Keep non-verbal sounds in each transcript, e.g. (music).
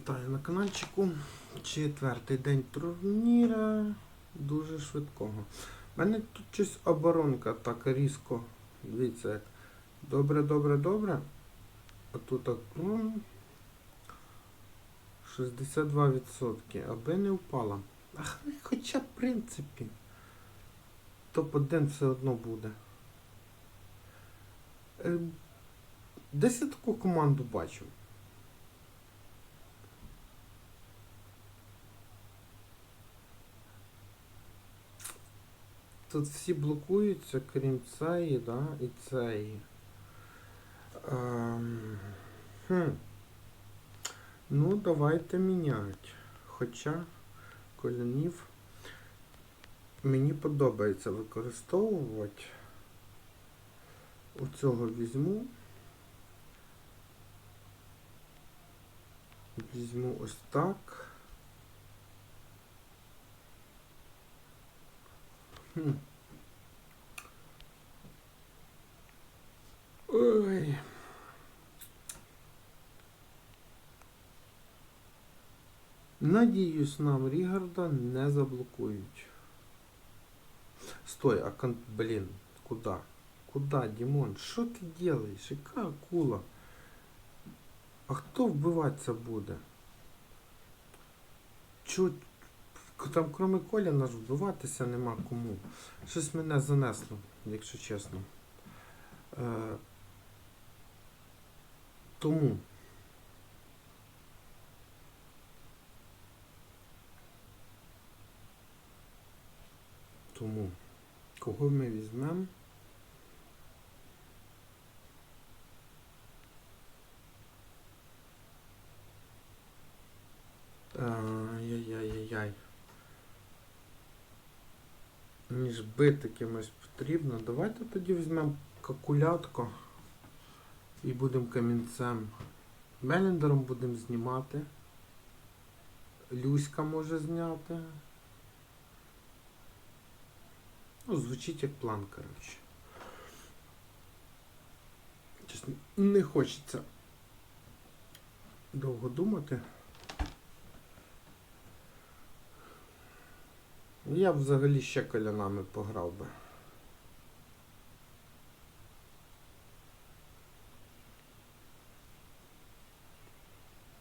вітаю на каналчику. Четвертий день турніра. Дуже швидкого. У мене тут щось оборонка так різко. Дивіться як. Добре, добре, добре. А тут так. 62%. Аби не впала. Ах, ну, хоча в принципі. Топ-1 все одно буде. Е, Десь я таку команду бачив. Тут всі блокуються, крім цієї, да, і цієї. Ем, хм. Ну, давайте міняти. Хоча колянів мені подобається використовувати. У цього візьму. Візьму ось так. Хм. Ой. Надіюсь, нам Рігарда не заблокують. Стой, а кон... блин, куда? Куда, Димон? Що ти делаешь? Яка акула? А хто вбиватися буде? Чо там кроме Коля наш нема кому. Щось мене занесло, якщо чесно. Е, тому. Тому. Кого ми візьмемо? Мені ж бити кимось потрібно. Давайте тоді візьмемо калькулятку і будемо камінцем. Меліндером будемо знімати. Люська може зняти. Ну, звучить як план, коротше. Чесно, не хочеться довго думати. Я б взагалі ще колянами пограв би.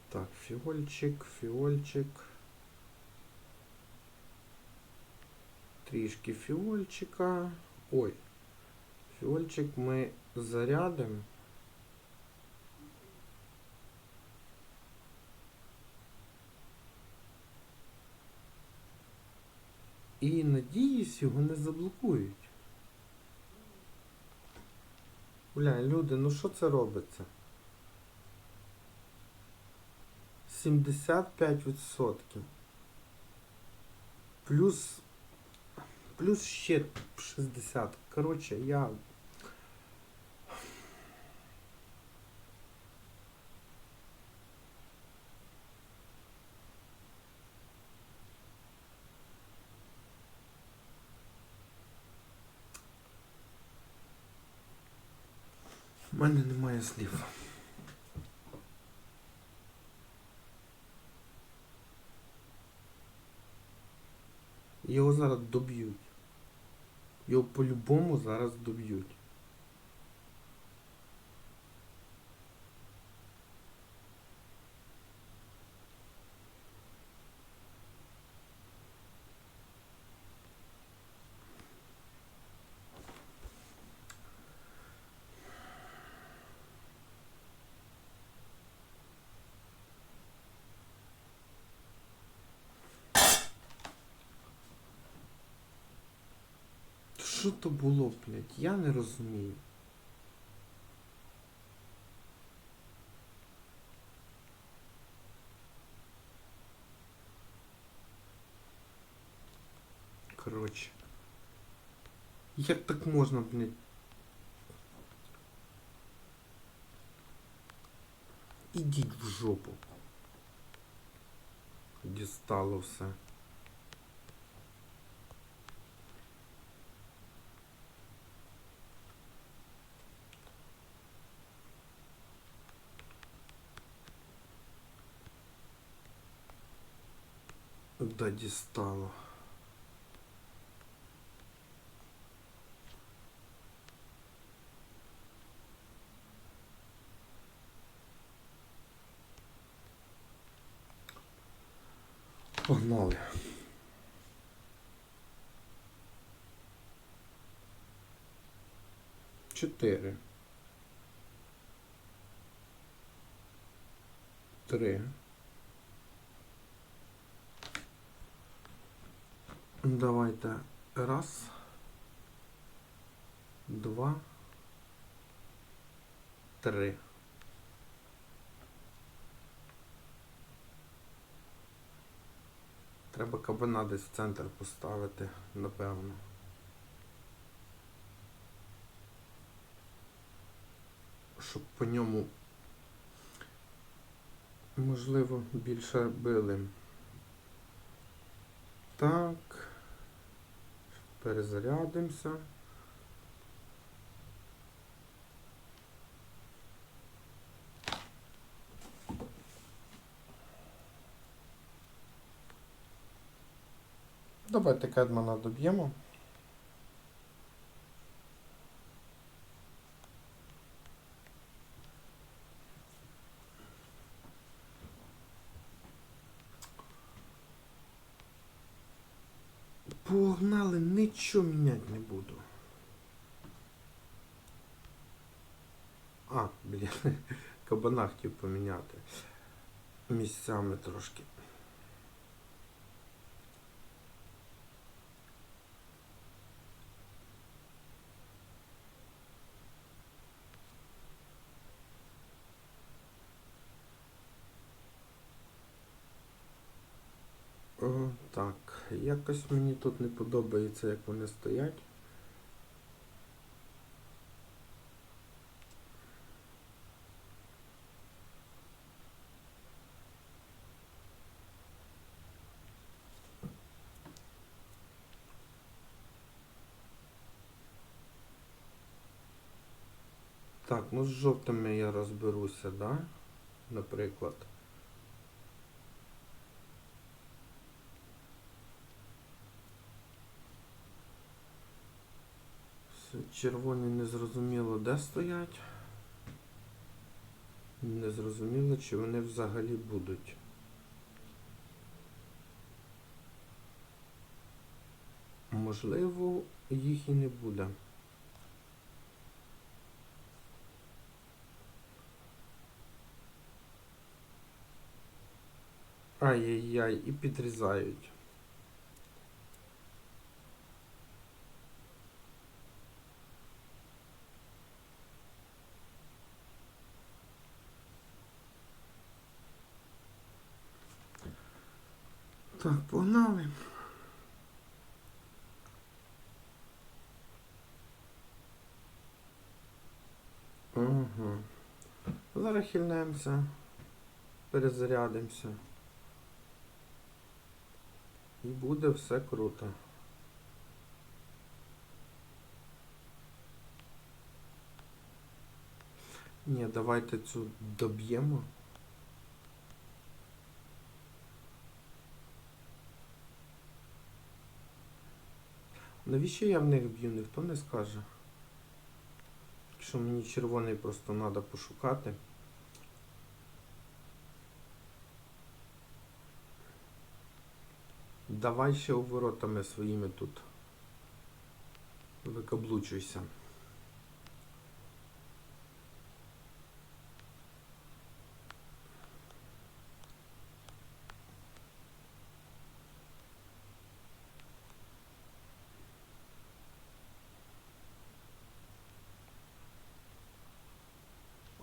Так, фіольчик, фіольчик. Трішки фіольчика. Ой. Фіольчик ми зарядимо. І надіюсь, його не заблокують. Бля, люди, ну що це робиться? 75%. Плюс. Плюс ще 60. Коротше, я. У мене немає слів. Його зараз доб'ють. Його по-любому зараз доб'ють. Що то було, блядь? Я не розумію. Коротше. Як так можна, блядь? Ідіть в жопу. Дістало все. Да дістало. Погнали. Чотири. Три. Давайте раз, два, три. Треба кабана десь в центр поставити, напевно. Щоб по ньому можливо більше били. Так. Перезарядимося. Давайте кедмана доб'ємо. Погнали, нічого міняти не буду. А, блін, (laughs) кабана хотів поміняти. Місцями трошки. О, так, якось мені тут не подобається, як вони стоять. Так, ну з жовтими я розберуся, да? Наприклад. Червоні не зрозуміло де стоять. Не зрозуміло, чи вони взагалі будуть. Можливо, їх і не буде. Ай-яй-яй, і підрізають. Так, погнали. Угу. Зараз хильнемося, перезарядимося. І буде все круто. Ні, давайте цю доб'ємо. Навіщо я в них б'ю, ніхто не скаже. Якщо мені червоний просто треба пошукати. Давай ще уворотами своїми тут. Викаблучуйся.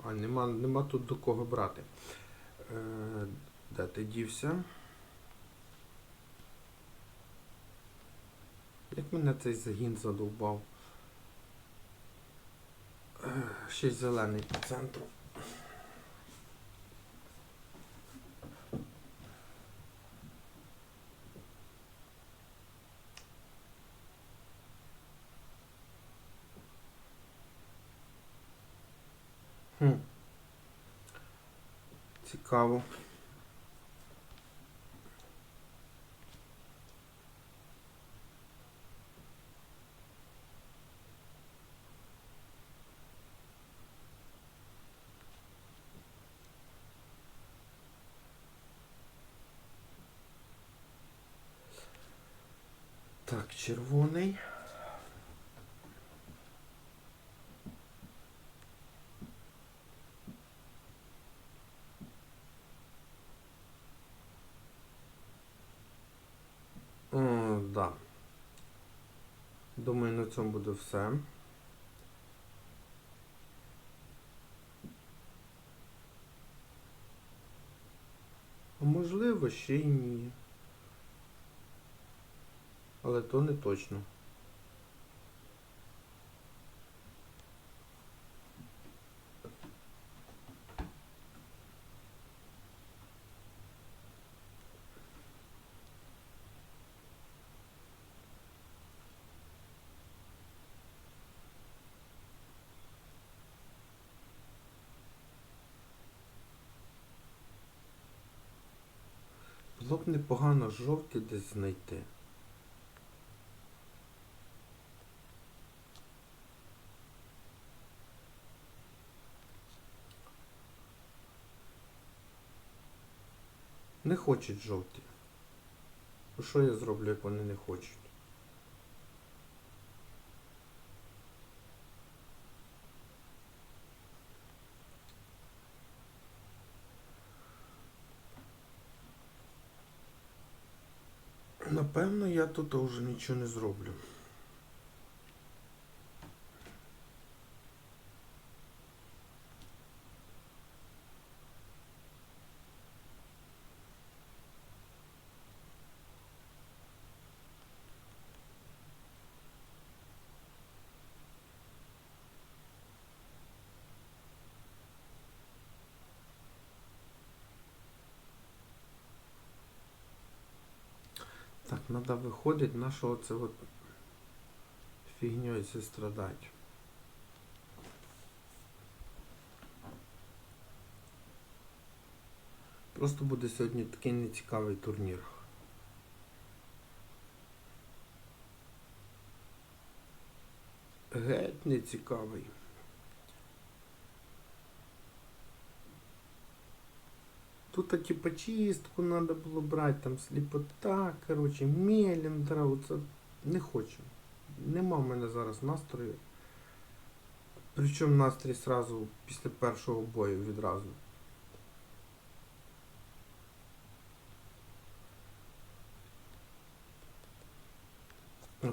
А, нема, нема тут до кого брати. Е, де ти дівся? Як мене цей загін задовбав? Ще зелений по центру. Хм. Цікаво. Так, червоний. Да. Думаю, на цьому буде все. Можливо, ще й ні. Але то не точно. Було б непогано жовті десь знайти. Хочуть жовті. Ну, Що я зроблю, як вони не хочуть? Напевно, я тут вже нічого не зроблю. Надо виходить, нашого це от фігньою це страдать. Просто буде сьогодні такий нецікавий турнір. Геть нецікавий. Тут типа чистку надо було брати, там сліпота, короче, меліндра, оце не хочу. Нема в мене зараз настрою. Причому настрій сразу після першого бою відразу.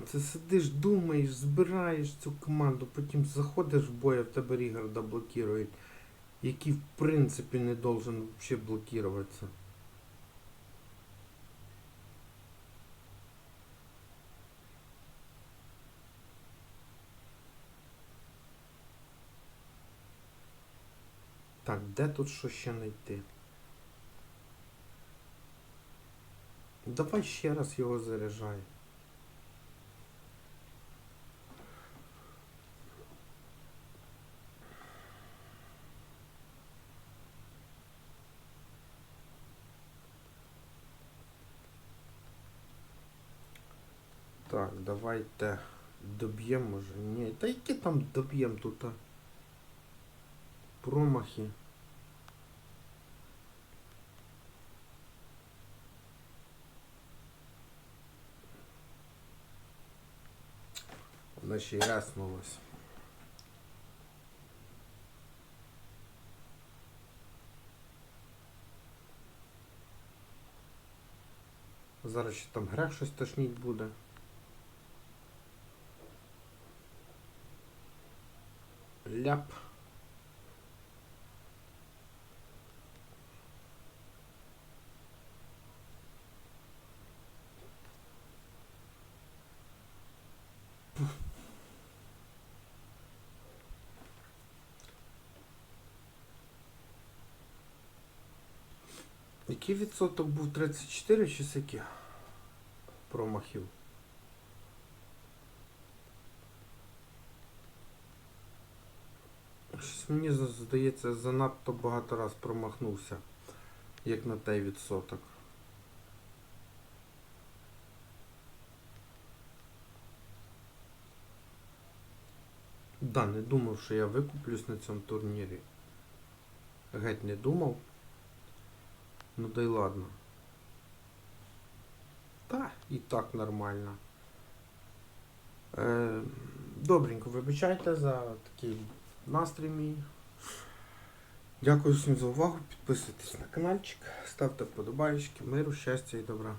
Це сидиш, думаєш, збираєш цю команду, потім заходиш в бой, а в тебе Рігарда блокують, який в принципі не должен взагалі блокуватися. Так, де тут що ще знайти? Давай ще раз його заряджай. Так, давайте доб'ємо може. Ні, та які там доб'ємо тут? Промахи. Вона ще й. Зараз ще там грех щось тошніть буде. Ляп. Який відсоток був 34 чи скільки промахів? Мені здається, занадто багато раз промахнувся, як на той відсоток. Да, не думав, що я викуплюсь на цьому турнірі. Геть не думав. Ну да й ладно. Та, і так нормально. Е, добренько, вибачайте за такий настрій мій. Дякую всім за увагу. Підписуйтесь на каналчик, ставте вподобайки, миру, щастя і добра.